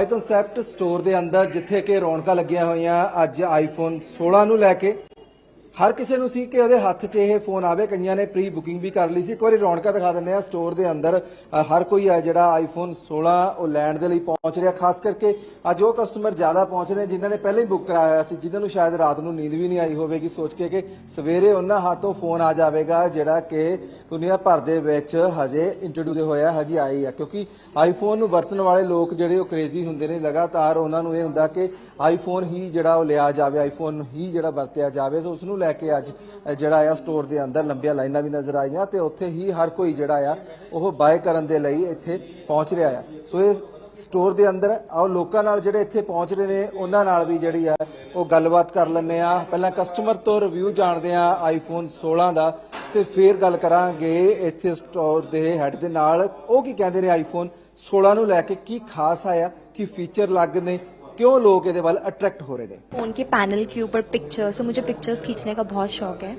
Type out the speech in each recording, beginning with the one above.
ਆਈ concept store ਦੇ ਅੰਦਰ ਜਿੱਥੇ ਕਿ ਰੌਣਕਾਂ ਲੱਗੀਆਂ ਹੋਈਆਂ ਅੱਜ ਆਈਫੋਨ 16 ਨੂੰ ਲੈ ਕੇ। ਹਰ ਕਿਸੇ ਨੂੰ ਸੀ ਕਿ ਉਹਦੇ ਹੱਥ 'ਚ ਇਹ ਫੋਨ ਆਵੇ। ਕਈਆਂ ਨੇ ਪ੍ਰੀ ਬੁਕਿੰਗ ਵੀ ਕਰ ਲਈ ਸੀ। ਇੱਕ ਵਾਰੀ ਰੌਣਕਾਂ ਦਿਖਾ ਦਿੰਦੇ ਆ ਸਟੋਰ ਦੇ ਅੰਦਰ। ਹਰ ਕੋਈ ਹੈ ਜਿਹੜਾ ਆਈਫੋਨ 16 ਉਹ ਲੈਣ ਦੇ ਲਈ ਪਹੁੰਚ ਰਿਹਾ। ਖਾਸ ਕਰਕੇ ਅੱਜ ਉਹ ਕਸਟਮਰ ਜ਼ਿਆਦਾ ਪਹੁੰਚ ਰਹੇ ਜਿਨ੍ਹਾਂ ਨੇ ਪਹਿਲਾਂ ਹੀ ਬੁੱਕ ਕਰਾਇਆ ਹੋਇਆ ਸੀ, ਜਿਨ੍ਹਾਂ ਨੂੰ ਸ਼ਾਇਦ ਰਾਤ ਨੂੰ ਨੀਂਦ ਵੀ ਨਹੀਂ ਆਈ ਹੋਵੇਗੀ। ਸੋਚ ਕੇ ਕਿ ਸਵੇਰੇ ਉਹਨਾਂ ਹੱਥੋਂ ਫੋਨ ਆ ਜਾਵੇਗਾ, ਜਿਹੜਾ ਕਿ ਦੁਨੀਆ ਭਰ ਦੇ ਵਿੱਚ ਹਜੇ ਇੰਟਰੋਡਿਊਸ ਹੋਇਆ, ਹਜੇ ਆਈ ਹੈ ਕਿਉਂਕਿ ਆਈਫੋਨ ਨੂੰ ਵਰਤਣ ਵਾਲੇ ਲੋਕ ਜਿਹੜੇ ਉਹ ਕ੍ਰੇਜ਼ੀ ਹੁੰਦੇ ਨੇ। ਲਗਾਤਾਰ ਉਹਨਾਂ ਨੂੰ ਇਹ ਹੁੰਦਾ ਕਿ ਆਈਫੋਨ ਹੀ ਜਿਹੜਾ ਉਹ ਲਿਆ ਜਾਵੇ ਆਈਫੋਨ ਹੀ ਜਿਹੜਾ ਵਰਤਿਆ ਜਾਵੇ। ਸੋ ਉਸ ਨੂੰ ਲੈ ਕੇ ਅੱਜ ਅ, ਜਿਹੜਾ ਆ ਸਟੋਰ ਦੇ ਅੰਦਰ ਲੰਬੀਆਂ ਲਾਈਨਾਂ ਵੀ ਨਜ਼ਰ ਆਈਆਂ ਤੇ ਉੱਥੇ ਹੀ ਹਰ ਕੋਈ ਜਿਹੜਾ ਆ ਉਹ ਬਾਏ ਕਰਨ ਦੇ ਲਈ ਇੱਥੇ ਪਹੁੰਚ ਰਿਹਾ ਆ। ਸੋ ਇਹ ਸਟੋਰ ਦੇ ਅੰਦਰ ਆਓ ਲੋਕਾਂ ਨਾਲ ਜਿਹੜੇ ਇੱਥੇ ਪਹੁੰਚ ਰਹੇ ਨੇ ਉਹਨਾਂ ਨਾਲ ਵੀ ਜਿਹੜੀ ਆ ਉਹ ਗੱਲਬਾਤ ਕਰ ਲੈਂਦੇ ਆ ਪਹਿਲਾਂ ਕਸਟਮਰ ਤੋਂ ਰਿਵਿਊ ਜਾਣਦੇ ਆ ਆਈਫੋਨ 16 ਦਾ ਤੇ ਫਿਰ ਗੱਲ ਕਰਾਂਗੇ ਇੱਥੇ ਸਟੋਰ ਦੇ ਹੈਡ ਦੇ ਨਾਲ। ਉਹ ਕੀ ਕਹਿੰਦੇ ਨੇ ਆਈਫੋਨ 16 ਨੂੰ ਲੈ ਕੇ ਕੀ ਖਾਸ ਆਇਆ ਕੀ ਫੀਚਰ ਲੱਗ ਨੇ ਕਿਉਂ ਲੋਕ ਇਹਦੇ ਵੱਲ ਅਟਰੈਕਟ ਹੋ ਰਹੇ ਨੇ फोन के पैनल के ऊपर पिक्चर सो मुझे पिक्चर्स खींचने का बहुत शौक है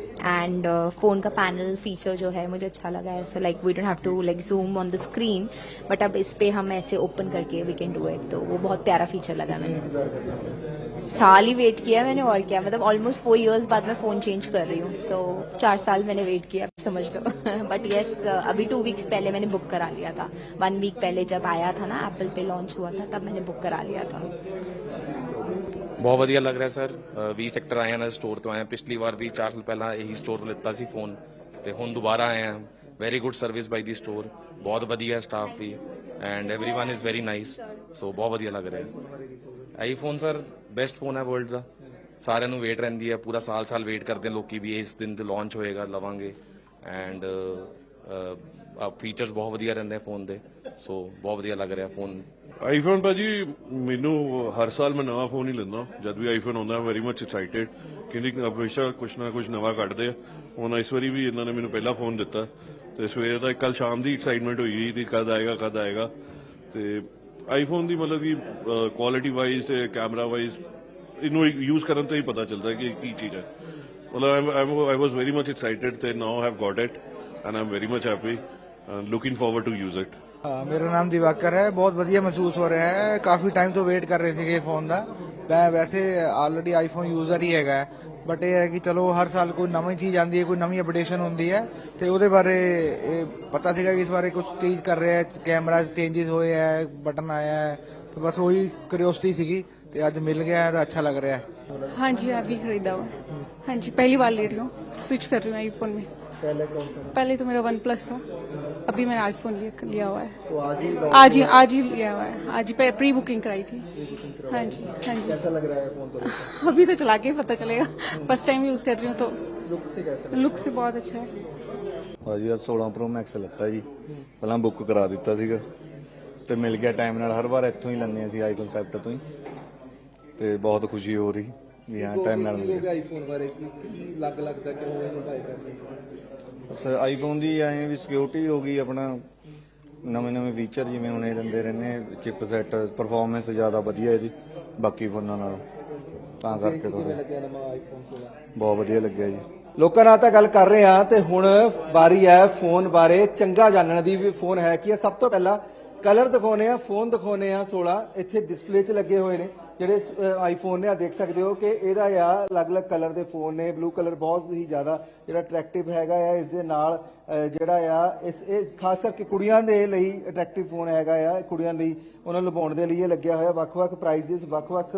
एंड फोन का पैनल फीचर जो है मुझे अच्छा लगा है so like we don't have to like zoom on the screen but अब इस पे हम ऐसे ओपन करके वी कैन डू इट तो वो बहुत प्यारा फीचर लगा मैंने साल ही वेट किया मैंने और क्या मतलब ऑलमोस्ट फोर इयर्स बाद मैं फोन चेंज कर रही हूँ सो चार साल मैंने वेट किया समझ लो बट यस अभी टू वीक्स पहले मैंने बुक करा लिया था वन वीक पहले जब आया था ना एप्पल पे लॉन्च हुआ था तब मैंने बुक करा लिया था ਬਹੁਤ ਵਧੀਆ ਲੱਗ ਰਿਹਾ ਸਰ 20 ਸੈਕਟਰ ਆਏ ਹਾਂ ਸਟੋਰ ਤੋਂ ਆਏ ਹਾਂ ਪਿਛਲੀ ਵਾਰ ਵੀ 4 ਸਾਲ ਪਹਿਲਾਂ ਇਹੀ ਸਟੋਰ ਤੋਂ ਲਿੱਤਾ ਸੀ ਫੋਨ ਤੇ ਹੁਣ ਦੁਬਾਰਾ ਆਏ ਹਾਂ very good service by the store ਬਹੁਤ ਵਧੀਆ staff we and everyone is very nice so ਬਹੁਤ ਵਧੀਆ ਲੱਗ ਰਿਹਾ ਆਈਫੋਨ ਸਰ ਬੈਸਟ ਫੋਨ ਹੈ ਵਰਲਡ ਦਾ। ਸਾਰਿਆਂ ਨੂੰ ਵੇਟ ਰਹਿੰਦੀ ਹੈ, ਪੂਰਾ ਸਾਲ ਸਾਲ ਵੇਟ ਕਰਦੇ ਆ ਲੋਕੀ ਵੀ ਇਸ ਦਿਨ ਤੇ ਲਾਂਚ ਹੋਏਗਾ, ਲਵਾਂਗੇ। ਐਂਡ ਫੀਚਰਸ ਬਹੁਤ ਵਧੀਆ ਰਹਿੰਦੇ ਫੋਨ ਦੇ। ਸੋ ਬਹੁਤ ਵਧੀਆ ਲੱਗ ਰਿਹਾ ਫੋਨ ਆਈਫੋਨ ਭਾਜੀ, ਮੈਨੂੰ ਹਰ ਸਾਲ ਮੈਂ ਨਵਾਂ ਫੋਨ ਹੀ ਲੈਂਦਾ ਜਦ ਵੀ ਆਈਫੋਨ ਆਉਂਦਾ ਵੈਰੀ ਮੱਚ ਐਕਸਾਈਟਿਡ ਕਿਉਂਕਿ ਹਮੇਸ਼ਾ ਕੁਛ ਨਾ ਕੁਛ ਨਵਾਂ ਕੱਢਦੇ ਆ। ਹੁਣ ਇਸ ਵਾਰੀ ਵੀ ਇਹਨਾਂ ਨੇ ਮੈਨੂੰ ਪਹਿਲਾ ਫੋਨ ਦਿੱਤਾ। ਤੇ ਸਵੇਰੇ ਦਾ ਕੱਲ ਸ਼ਾਮ ਦੀ ਐਕਸਾਈਟਮੈਂਟ ਹੋਈ ਗਈ ਕਿ ਕਦ ਆਏਗਾ ਕਦ ਆਏਗਾ। ਤੇ ਆਈਫੋਨ ਦੀ ਮਤਲਬ ਕਿ ਕੁਆਲਿਟੀ ਵਾਈਜ਼ ਤੇ ਕੈਮਰਾ ਵਾਈਜ਼ ਇਹਨੂੰ ਯੂਜ਼ ਕਰਨ ਤੋਂ ਹੀ ਪਤਾ ਚੱਲਦਾ ਕਿ ਕੀ ਚੀਜ਼ ਹੈ। ਮਤਲਬ I was very much excited ਤੇ now have got it and I'm very much happy looking forward to use it ਹਾਂ ਮੇਰਾ ਨਾਮ ਦਿਵਾਕਰ ਹੈ। ਬਹੁਤ ਵਧੀਆ ਮਹਿਸੂਸ ਹੋ ਰਿਹਾ ਹੈ। ਕਾਫੀ ਟਾਈਮ ਤੋਂ ਵੇਟ ਕਰ ਰਹੇ ਸੀਗੇ ਫੋਨ ਦਾ। ਮੈਂ ਵੈਸੇ ਆਲਰੇਡੀ ਆਈਫੋਨ ਯੂਜ਼ਰ ਹੀ ਹੈਗਾ ਬਟ ਇਹ ਹੈ ਕਿ ਚਲੋ ਹਰ ਸਾਲ ਕੋਈ ਨਵੀਂ ਚੀਜ਼ ਆਉਂਦੀ ਹੈ ਕੋਈ ਨਵੀਂ ਅਪਡੇਸ਼ਨ ਹੁੰਦੀ ਹੈ। ਤੇ ਉਹਦੇ ਬਾਰੇ ਪਤਾ ਸੀਗਾ ਕਿ ਇਸ ਬਾਰੇ ਕੁਝ ਚੇਂਜ ਕਰ ਰਿਹਾ ਹੈ ਕੈਮਰਾ ਚੇਂਜਸ ਹੋਏ ਹੈ ਬਟਨ ਆਇਆ ਹੈ। ਤੇ ਬਸ ਉਹੀ ਕਿਉਰਿਓਸਿਟੀ ਸੀਗੀ ਤੇ ਅੱਜ ਮਿਲ ਗਿਆ ਤਾਂ ਅੱਛਾ ਲੱਗ ਰਿਹਾ ਹੈ। ਹਾਂਜੀ ਆ ਵੀ ਖਰੀਦਾ ਹਾਂਜੀ ਪਹਿਲੀ ਵਾਰ ਲੈ ਰਹੀ ਹਾਂ। ਸਵਿਚ ਕਰ ਰਹੀ ਹਾਂ ਆਈਫੋਨ ਮੇ। पहले कौन सा पहले तो मेरा वन प्लस अभी मैंने आईफोन लिया, लिया हुआ है तो आज ही आज ही आज ही लिया हुआ है आज ही प्री बुकिंग कराई थी हाँ जी हाँ जी कैसा लग रहा है फोन को अभी तो चला के ही पता चलेगा फर्स्ट टाइम यूज कर रही हूँ तो लुक से कैसा लुक से बहुत अच्छा है ਭਾਜੀ ਆ 16 ਪ੍ਰੋ ਮੈਕਸ ਲੱਤਾ ਜੀ ਪਹਿਲਾਂ ਬੁੱਕ ਕਰਾ ਦਿੱਤਾ ਸੀਗਾ ਤੇ ਮਿਲ ਗਿਆ ਟਾਈਮ ਨਾਲ ਹਰ ਵਾਰ ਇੱਥੋਂ ਹੀ ਲੈਂਦੇ ਅਸੀਂ ਆਈ ਕਨਸੈਪਟ ਤੋਂ ਹੀ ਤੇ ਬਹੁਤ ਖੁਸ਼ੀ ਹੋ ਰਹੀ ਵੀ ਹਾਂ ਟਾਈਮ ਨਾਲ ਮਿਲ ਗਿਆ ਆਈਫੋਨ ਬਾਰੇ ਕੀ ਲੱਗ ਲੱਗਦਾ ਕਿ ਉਹ ਇਹਨੂੰ ਬਾਈ ਕਰਨੀ ਬਸ ਆਈਫੋਨ ਦੀ ਐਂ ਵੀ ਸਿਕਿਉਰਿਟੀ ਹੋ ਗਈ ਆਪਣਾ। ਨਵੇਂ ਨਵੇਂ ਫੀਚਰ ਜਿਵੇਂ ਹੁਣ ਇਹ ਦਿੰਦੇ ਰਹਿੰਦੇ ਚਿਪ ਸੈਟ ਪਰਫਾਰਮੈਂਸ ਜ਼ਿਆਦਾ ਵਧੀਆ ਇਹਦੀ ਬਾਕੀ ਫੋਨਾਂ ਨਾਲੋਂ। ਤਾਂ ਕਰਕੇ ਥੋੜਾ ਲੱਗਿਆ ਨਵਾਂ ਆਈਫੋਨ 16 ਬਹੁਤ ਵਧੀਆ ਲੱਗਿਆ ਜੀ। ਲੋਕਾਂ ਨਾਲ ਤਾਂ ਗੱਲ ਕਰ ਰਹੇ ਆ ਤੇ ਹੁਣ ਵਾਰੀ ਹੈ ਫੋਨ ਬਾਰੇ। ਚੰਗਾ ਜਾਣਨ ਦੀ ਵੀ ਫੋਨ ਹੈ ਕੀ ਹੈ? ਸਭ ਤੋਂ ਪਹਿਲਾਂ ਕਲਰ ਦਿਖਾਉਨੇ ਆ ਫੋਨ ਦਿਖਾਉਨੇ ਆ 16 ਇੱਥੇ ਡਿਸਪਲੇ 'ਚ ਲੱਗੇ ਹੋਏ ਨੇ। ਜਿਹੜੇ ਆਈਫੋਨ ਨੇ ਆ ਦੇਖ ਸਕਦੇ ਹੋ ਕਿ ਇਹਦਾ ਆ ਅਲੱਗ-ਅਲੱਗ ਕਲਰ ਦੇ ਫੋਨ ਨੇ ਬਲੂ ਕਲਰ ਬਹੁਤ ਹੀ ਜ਼ਿਆਦਾ ਜਿਹੜਾ ਅਟਰੈਕਟਿਵ ਹੈਗਾ ਆ, ਇਸ ਦੇ ਨਾਲ ਜਿਹੜਾ ਆ, ਇਸ, ਇਹ ਖਾਸ ਕਰਕੇ ਕੁੜੀਆਂ ਦੇ ਲਈ ਅਟਰੈਕਟਿਵ ਫੋਨ ਹੈਗਾ ਆ, ਕੁੜੀਆਂ ਲਈ ਉਹਨਾਂ ਨੂੰ ਲੁਭਾਉਣ ਦੇ ਲਈ ਇਹ ਲੱਗਿਆ ਹੋਇਆ। ਵੱਖ-ਵੱਖ ਪ੍ਰਾਈजेस ਵੱਖ-ਵੱਖ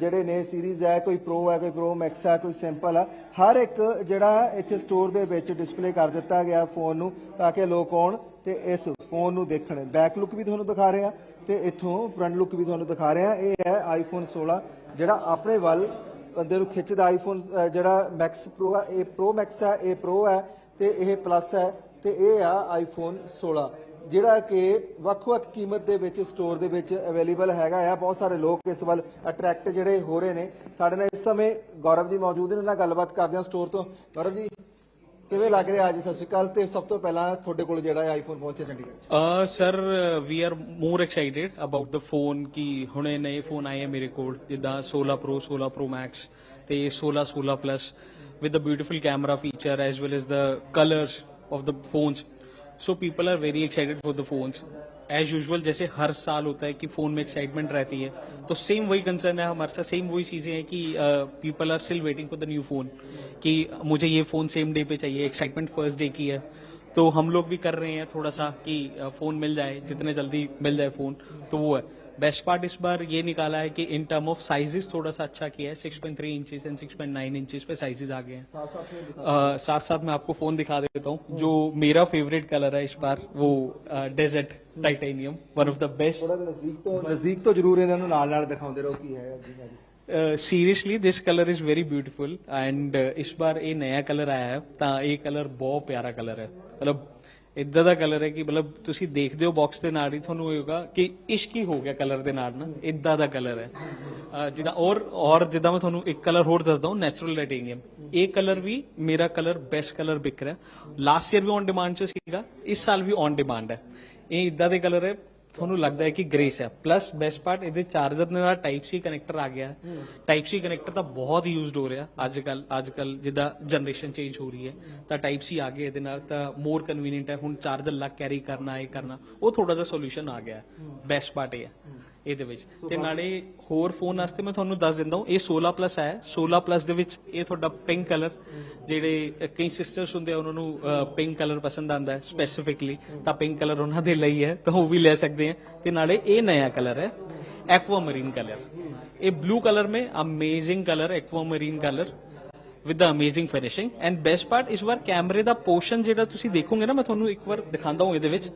ਜਿਹੜੇ ਨੇ ਸੀਰੀਜ਼ ਹੈ ਕੋਈ ਪ੍ਰੋ ਹੈ ਕੋਈ ਪ੍ਰੋ ਮੈਕਸ ਹੈ ਕੋਈ ਸਿੰਪਲ ਆ, ਹਰ ਇੱਕ ਜਿਹੜਾ ਇੱਥੇ ਸਟੋਰ ਦੇ ਵਿੱਚ ਡਿਸਪਲੇ ਕਰ ਦਿੱਤਾ ਗਿਆ ਫੋਨ ਨੂੰ ਤਾਂ ਕਿ ਲੋਕ ਆਉਣ ਤੇ ਇਸ ਫੋਨ ਨੂੰ ਦੇਖਣ। ਬੈਕ ਲੁੱਕ ਵੀ ਤੁਹਾਨੂੰ ਦਿਖਾ ਰਹੇ ਆ ਤੇ ਇੱਥੋਂ ਫਰੰਟ ਲੁੱਕ ਵੀ ਤੁਹਾਨੂੰ ਦਿਖਾ ਰਹੇ। ਆ ਇਹ ਹੈ ਆਈਫੋਨ 16 ਜਿਹੜਾ ਆਪਣੇ ਵੱਲ ਬੰਦੇ ਨੂੰ ਖਿੱਚਦਾ ਆਈਫੋਨ ਜਿਹੜਾ ਮੈਕਸ ਪ੍ਰੋ ਆ, ਇਹ ਪ੍ਰੋ ਮੈਕਸ ਹੈ ਇਹ ਪ੍ਰੋ ਹੈ ਤੇ ਇਹ ਪਲੱਸ ਹੈ ਤੇ ਇਹ ਆ ਆਈਫੋਨ 16 ਜਿਹੜਾ ਕਿ ਵੱਖ-ਵੱਖ ਕੀਮਤ ਦੇ ਵਿੱਚ ਸਟੋਰ ਦੇ ਵਿੱਚ ਅਵੇਲੇਬਲ ਹੈਗਾ ਆ। ਬਹੁਤ ਸਾਰੇ ਲੋਕ ਇਸ ਵੱਲ ਅਟਰੈਕਟ ਜਿਹੜੇ ਹੋ ਰਹੇ ਨੇ। ਸਾਡੇ ਨਾਲ ਇਸ ਸਮੇਂ ਗੌਰਵ ਜੀ ਮੌਜੂਦ ਨੇ ਨਾਲ ਗੱਲਬਾਤ ਕਰਦੇ ਹਾਂ ਸਟੋਰ ਤੋਂ। ਗੌਰਵ ਜੀ ਕਿਵੇਂ ਲੱਗ ਰਿਹਾ ਅੱਜ? ਸਤਿ ਸ਼੍ਰੀ ਅਕਾਲ ਤੇ ਸਭ ਤੋਂ ਪਹਿਲਾਂ ਤੁਹਾਡੇ ਕੋਲ ਜਿਹੜਾ ਹੈ ਆਈਫੋਨ ਪਹੁੰਚਿਆ Chandigarh sir we are more excited about the phone ਕਿ ਹੁਣੇ ਨਏ ਫੋਨ ਆਏ ਆ ਮੇਰੇ ਕੋਲ, ਜਿੱਦਾਂ 16 Pro 16 Pro Max ਤੇ 16 16 Plus with the beautiful camera feature as well as the colors of the phones so people are very excited for the phone as usual जैसे हर साल होता है कि फ़ोन में एक्साइटमेंट रहती है। तो सेम वही कंसर्न है, हमारे साथ सेम वही चीज़ें हैं कि people are still waiting for the new phone कि मुझे ये फ़ोन सेम डे पे चाहिए एक्साइटमेंट फ़र्स्ट डे की है। तो हम लोग भी कर रहे हैं थोड़ा सा कि फ़ोन मिल जाए, जितने जल्दी मिल जाए फ़ोन तो वो है। बेस्ट पार्ट इस बार ये निकाला है कि इन टर्म ऑफ साइजेस थोड़ा सा अच्छा किया है 6.3 इंचेस एंड 6.9 इंचेस पे साइजेस आ गए हैं अ, साथ साथ मैं आपको फोन दिखा देता हूँ जो मेरा फेवरेट कलर है इस बार वो desert titanium one of the best ਥੋੜਾ ਨਜ਼ਦੀਕ ਤੋਂ ਨਜ਼ਦੀਕ ਤੋਂ ਜ਼ਰੂਰ ਇਹਨਾਂ ਨੂੰ ਨਾਲ ਨਾਲ ਦਿਖਾਉਂਦੇ ਰਹੋ ਕੀ ਹੈ ਅੱਗੇ ਹੈ seriously this colour is very beautiful and ਇਸ ਵਾਰ ਇਹ ਨਇਆ ਕਲਰ ਆਇਆ ਹੈ ਤਾਂ ਇਹ ਕਲਰ ਬਹੁਤ ਪਿਆਰਾ ਕਲਰ ਹੈ ਮਤਲਬ ਇਦਾਂ ਦਾ ਕਲਰ ਹੈ ਕਿ ਮਤਲਬ ਤੁਸੀਂ ਦੇਖਦੇ ਹੋ ਬਾਕਸ ਦੇ ਨਾਲ ਹੀ ਤੁਹਾਨੂੰ ਇਹ ਹੋਏਗਾ ਕਿ ਇਸ਼ਕ ਹੀ ਹੋ ਗਿਆ ਕਲਰ ਦੇ ਨਾਲ ਨਾ, ਇਦਾਂ ਦਾ ਕਲਰ ਹੈ। ਜਿੱਦਾਂ ਔਰ ਔਰ ਜਿੱਦਾਂ ਮੈਂ ਤੁਹਾਨੂੰ ਇੱਕ ਕਲਰ ਹੋਰ ਦੱਸਦਾ ਹਾਂ ਨੈਚੁਰਲ ਟਾਈਟੇਨੀਅਮ ਇਹ ਕਲਰ ਵੀ ਮੇਰਾ ਕਲਰ ਬੈਸਟ ਕਲਰ ਵਿਕ ਰਿਹਾ। ਲਾਸਟ ਈਅਰ ਵੀ ਔਨ ਡਿਮਾਂਡ 'ਚ ਸੀਗਾ, ਇਸ ਸਾਲ ਵੀ ਔਨ ਡਿਮਾਂਡ ਹੈ। ਇਹ ਇਦਾਂ ਦੇ ਕਲਰ ਹੈ ਤੁਹਾਨੂੰ ਲੱਗਦਾ ਹੈ ਕਿ ਗ੍ਰੇਸ ਹੈ। ਪਲੱਸ ਬੈਸਟ ਪਾਰਟ ਇਹਦੇ ਚਾਰਜਰ ਦੇ ਨਾਲ ਟਾਈਪ ਸੀ ਕਨੈਕਟਰ ਆ ਗਿਆ। ਟਾਈਪ ਸੀ ਕਨੈਕਟਰ ਤਾਂ ਬਹੁਤ ਯੂਜ਼ਡ ਹੋ ਰਿਹਾ। ਅੱਜ ਕੱਲ ਅੱਜ ਕੱਲ ਜਿੱਦਾਂ ਜਨਰੇਸ਼ਨ ਚੇਂਜ ਹੋ ਰਹੀ ਹੈ, ਤਾਂ ਟਾਈਪ ਸੀ ਆ ਗਿਆ ਇਹਦੇ ਨਾਲ, ਤਾਂ ਮੋਰ ਕਨਵੀਨੀਅੰਟ ਹੈ। ਹੁਣ ਚਾਰਜਰ ਲੱਗ ਕੈਰੀ ਕਰਨਾ, ਇਹ ਕਰਨਾ, ਉਹ ਥੋੜਾ ਜਿਹਾ ਸੋਲੂਸ਼ਨ ਆ ਗਿਆ। ਬੈਸਟ ਪਾਰਟ ਇਹ ਹੈ। ਇਹਦੇ ਵਿੱਚ। ਤੇ ਨਾਲੇ ਹੋਰ ਫੋਨ ਵਾਸਤੇ ਮੈਂ ਤੁਹਾਨੂੰ ਦੱਸ ਦਿੰਦਾ ਹਾਂ ਇਹ 16 ਪਲੱਸ ਹੈ। 16 ਪਲੱਸ ਦੇ ਵਿੱਚ ਇਹ ਤੁਹਾਡਾ ਪਿੰਕ ਕਲਰ ਜਿਹੜੇ ਕਈ ਸਿਸਟਰਸ ਹੁੰਦੇ ਆ ਉਹਨਾਂ ਨੂੰ ਪਿੰਕ ਕਲਰ ਪਸੰਦ ਆਉਂਦਾ ਹੈ ਸਪੈਸੀਫਿਕਲੀ ਤਾਂ ਪਿੰਕ ਕਲਰ ਉਹਨਾਂ ਦੇ ਲਈ ਹੈ ਤਾਂ ਉਹ ਵੀ ਲੈ ਸਕਦੇ ਆ। ਤੇ ਨਾਲੇ ਇਹ ਨਇਆ ਕਲਰ ਹੈ ਐਕਵਾਮਰੀਨ ਕਲਰ ਇਹ blue colour may amazing colour aquamarine colour with the amazing finishing and best part ਇਸ ਵਾਰ ਕੈਮਰੇ ਦਾ ਪੋਰਸ਼ਨ ਜਿਹੜਾ ਤੁਸੀਂ ਦੇਖੋਗੇ ਨਾ, ਮੈਂ ਤੁਹਾਨੂੰ ਇੱਕ ਵਾਰ ਦਿਖਾਉਂਦਾ ਹਾਂ ਇਹਦੇ ਵਿੱਚ।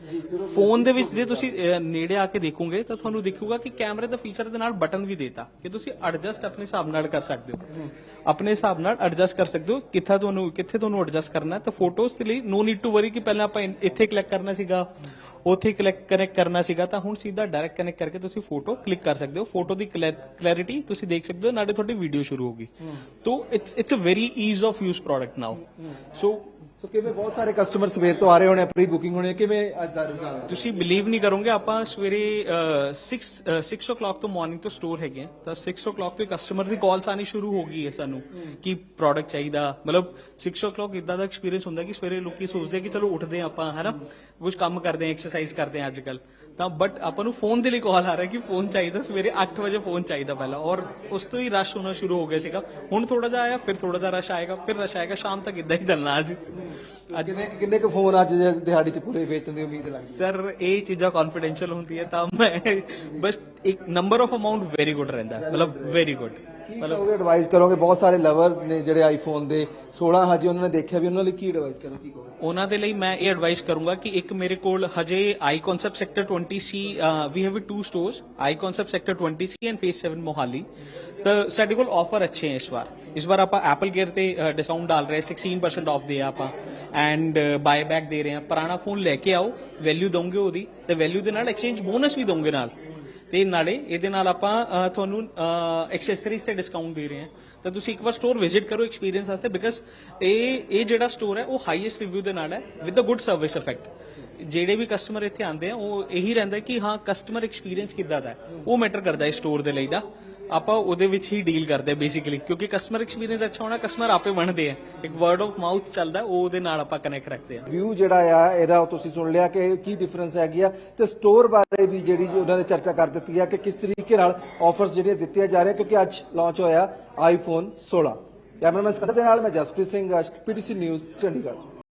ਫੋਨ ਦੇ ਵਿੱਚ ਜੇ ਤੁਸੀਂ ਨੇੜੇ ਆ ਕੇ ਦੇਖੋਗੇ, ਤਾਂ ਤੁਹਾਨੂੰ ਦਿਖੂਗਾ ਕਿ ਕੈਮਰੇ ਦਾ ਫੀਚਰ ਦੇ ਨਾਲ ਬਟਨ ਵੀ ਦੇਤਾ ਕਿ ਤੁਸੀਂ ਐਡਜਸਟ ਆਪਣੇ ਹਿਸਾਬ ਨਾਲ ਕਰ ਸਕਦੇ ਹੋ। ਆਪਣੇ ਹਿਸਾਬ ਨਾਲ ਐਡਜਸਟ ਕਰ ਸਕਦੇ ਹੋ, ਕਿੱਥਾ ਤੁਹਾਨੂੰ, ਕਿੱਥੇ ਤੁਹਾਨੂੰ ਐਡਜਸਟ ਕਰਨਾ ਹੈ। ਤਾਂ ਫੋਟੋਜ਼ ਦੇ ਲਈ ਨੋ ਨੀਡ ਟੂ ਵਰੀ ਕਿ ਪਹਿਲਾਂ ਆਪਾਂ ਇੱਥੇ ਕਲਿੱਕ ਕਰਨਾ ਸੀਗਾ। ਉੱਥੇ ਕਲਿੱਕ ਕਨੈਕਟ ਕਰਨਾ ਸੀਗਾ ਤਾਂ ਹੁਣ ਸਿੱਧਾ ਡਾਇਰੈਕਟ ਕਨੈਕਟ ਕਰਕੇ ਤੁਸੀਂ ਫੋਟੋ ਕਲਿੱਕ ਕਰ ਸਕਦੇ ਹੋ। ਫੋਟੋ ਦੀ ਕਲੈਰਿਟੀ ਤੁਸੀਂ ਦੇਖ ਸਕਦੇ ਹੋ ਨਾਲੇ ਤੁਹਾਡੀ ਵੀਡੀਓ ਸ਼ੁਰੂ ਹੋਗੀ ਤੋ it's it's a very ease of use product now so so ਕਿਵੇਂ ਬਹੁਤ ਸਾਰੇ ਕਸਟਮਰ ਸਵੇਰ ਤੋਂ ਆ ਰਹੇ ਹੋਣੇ ਪ੍ਰੀ ਬੁਕਿੰਗ ਹੋਣੀ ਹੈ, ਕਿਵੇਂ ਅੱਜ ਦਾ ਰੁਝਾਨ ਹੈ? ਤੁਸੀਂ ਬਿਲੀਵ ਨਹੀਂ ਕਰੋਗੇ ਆਪਾਂ ਸਵੇਰੇ 6 6 o'clock ਤੋਂ ਮਾਰਨਿੰਗ ਤੋਂ ਸਟੋਰ ਹੈਗੇ ਆ। ਤਾਂ 6 o'clock ਤੋਂ ਕਸਟਮਰ ਦੀ ਕਾਲਸ ਆਣੀ ਸ਼ੁਰੂ ਹੋ ਗਈ ਹੈ ਸਾਨੂੰ ਕਿ ਪ੍ਰੋਡਕਟ ਚਾਹੀਦਾ। ਮਤਲਬ 6 o'clock ਇਦਾਂ ਦਾ ਐਕਸਪੀਰੀਅੰਸ ਹੁੰਦਾ ਕਿ ਸਵੇਰੇ ਲੋਕੀ ਸੋਚਦੇ ਆ ਕਿ ਚਲੋ ਉੱਠਦੇ ਆ ਆਪਾਂ ਹੈਨਾ? ਕੁਝ ਕੰਮ ਕਰਦੇ ਆ ਐਕਸਰਸਾਈਜ਼ ਕਰਦੇ ਆ ਅੱਜ ਕੱਲ ਤਾਂ ਬਟ ਆਪਾਂ ਨੂੰ ਫੋਨ ਦੇ ਲਈ ਕਾਲ ਆ ਰਿਹਾ ਕਿ ਫੋਨ ਚਾਹੀਦਾ ਸਵੇਰੇ 8 ਵਜੇ ਫੋਨ ਚਾਹੀਦਾ ਪਹਿਲਾਂ। ਔਰ ਉਸ ਤੋਂ ਹੀ ਰਸ਼ ਹੋਣਾ ਸ਼ੁਰੂ ਹੋ ਗਿਆ ਸੀਗਾ। ਹੁਣ ਥੋੜਾ ਜਿਹਾ ਆਇਆ ਫਿਰ ਥੋੜਾ ਜਿਹਾ ਰਸ਼ ਆਏਗਾ ਫਿਰ ਰਸ਼ ਆਏਗਾ ਸ਼ਾਮ ਤੱਕ ਇਦਾਂ ਹੀ ਚੱਲਣਾ ਅੱਜ। ਅੱਜ ਕਿੰਨੇ ਕਿੰਨੇ ਕੁ ਫੋਨ ਅੱਜ ਦਿਹਾੜੀ ਚ ਪੂਰੇ ਵੇਚਣ ਦੀ ਉਮੀਦ ਲੱਗਦੀ ਸਰ ਇਹ ਚੀਜ਼ਾਂ ਕੌਨਫੀਡੈਂਸ਼ੀਅਲ ਹੁੰਦੀ ਹੈ ਤਾਂ ਮੈਂ ਬਸ ਇੱਕ number of amount very good ਰਹਿੰਦਾ। ਮਤਲਬ ਵੈਰੀ ਗੁੱਡ ਕੀ ਕਰੋਗੇ ਐਡਵਾਈਸ ਕਰੋਗੇ? ਬਹੁਤ ਸਾਰੇ ਲਵਰ ਨੇ ਜਿਹੜੇ ਆਈਫੋਨ ਦੇ 16 ਹਜੇ ਉਹਨਾਂ ਨੇ ਦੇਖਿਆ ਵੀ ਉਹਨਾਂ ਲਈ ਕੀ ਐਡਵਾਈਸ ਕਰੋ, ਕੀ ਕਹੋਗੇ? ਉਹਨਾਂ ਦੇ ਲਈ ਮੈਂ ਇਹ ਐਡਵਾਈਸ ਕਰੂੰਗਾ ਕਿ ਇੱਕ ਮੇਰੇ ਕੋਲ ਹਜੇ I concept sector 20 C we have two stores I concept sector 20 C and phase 7 Mohali ਤਾਂ ਸਾਡੇ ਕੋਲ ਆਫਰ ਅੱਛੇ ਹੈ ਇਸ ਵਾਰ। ਇਸ ਵਾਰ ਆਪਾਂ ਐਪਲ ਗੇਅਰ ਤੇ ਡਿਸਕਾਊਂਟ ਡਾਲ ਰਹੇ 16% ਆਫ ਦੇ ਆਪਾਂ। ਐਂਡ ਬਾਈ ਦੇ ਰਹੇ ਆ ਪੁਰਾਣਾ ਫੋਨ ਲੈ ਕੇ ਆਓ ਵੈਲਿਊ ਦੋਗੇ ਉਹਦੀ, ਤੇ ਵੈਲਿਊ ਦੇ ਨਾਲ ਐਕਸਚੇਂਜ ਬੋਨਸ ਵੀ ਦੋਗੇ ਨਾਲ। ਤੇ ਨਾਲੇ, ਇਹਦੇ ਨਾਲ ਆਪਾਂ ਤੁਹਾਨੂੰ ਐਕਸੈਸਰੀਜ਼ ਤੇ ਡਿਸਕਾਊਂਟ ਦੇ ਰਹੇ ਹਾਂ। ਤਾਂ ਤੁਸੀਂ ਇੱਕ ਵਾਰ ਸਟੋਰ ਵਿਜ਼ਿਟ ਕਰੋ ਐਕਸਪੀਰੀਅੰਸ ਵਾਸਤੇ ਬਿਕਾਜ਼ ਇਹ ਇਹ ਜਿਹੜਾ ਸਟੋਰ ਹੈ, ਉਹ ਹਾਈਐਸਟ ਰਿਵਿਊ ਦੇ ਨਾਲ ਹੈ with a good service effect ਜਿਹੜੇ ਵੀ ਕਸਟਮਰ ਇੱਥੇ ਆਉਂਦੇ ਆ, ਉਹ ਇਹੀ ਰਹਿੰਦਾ ਕਿ ਹਾਂ ਕਸਟਮਰ ਐਕਸਪੀਰੀਅੰਸ ਕਿੱਦਾਂ ਦਾ ਉਹ ਮੈਟਰ ਕਰਦਾ ਹੈ ਸਟੋਰ ਦੇ ਲਈ ਦਾ। ਆਪਾਂ ਉਹਦੇ ਵਿੱਚ ਹੀ ਡੀਲ ਕਰਦੇ ਆ ਬੇਸਿਕਲੀ ਕਿਉਂਕਿ ਕਸਟਮਰ ਐਕਸਪੀਰੀਅੰਸ ਅੱਛਾ ਹੋਣਾ ਕਸਟਮਰ ਆਪੇ ਬਣਦੇ ਆ। ਇੱਕ ਵਰਡ ਆਫ ਮਾਊਥ ਚੱਲਦਾ, ਉਹ ਉਹਦੇ ਨਾਲ ਆਪਾਂ ਕਨੈਕਟ ਰੱਖਦੇ ਆ ਵਿਊ ਜਿਹੜਾ ਆ, ਇਹਦਾ ਤੁਸੀਂ ਸੁਣ ਲਿਆ ਕਿ ਕੀ ਡਿਫਰੈਂਸ ਹੈਗੀ ਆ। ਤੇ ਸਟੋਰ ਬਾਰੇ ਵੀ ਜਿਹੜੀ ਉਹਨਾਂ ਨੇ ਚਰਚਾ ਕਰ ਦਿੱਤੀ ਆ ਕਿ ਕਿਸ ਤਰੀਕੇ ਨਾਲ ਆਫਰਸ ਜਿਹੜੀਆਂ ਦਿੱਤੀਆਂ ਜਾ ਰਹੀਆਂ, ਕਿਉਂਕਿ ਅੱਜ ਲਾਂਚ ਹੋਇਆ ਆਈਫੋਨ 16 ਕੈਮਰਾਮੈਨ ਸਕੱਤਰ ਦੇ ਨਾਲ, ਮੈਂ ਜਸਪ੍ਰੀਤ ਸਿੰਘ ਪੀਟੀਸੀ ਨਿਊਜ਼ ਚੰਡੀਗੜ੍ਹ।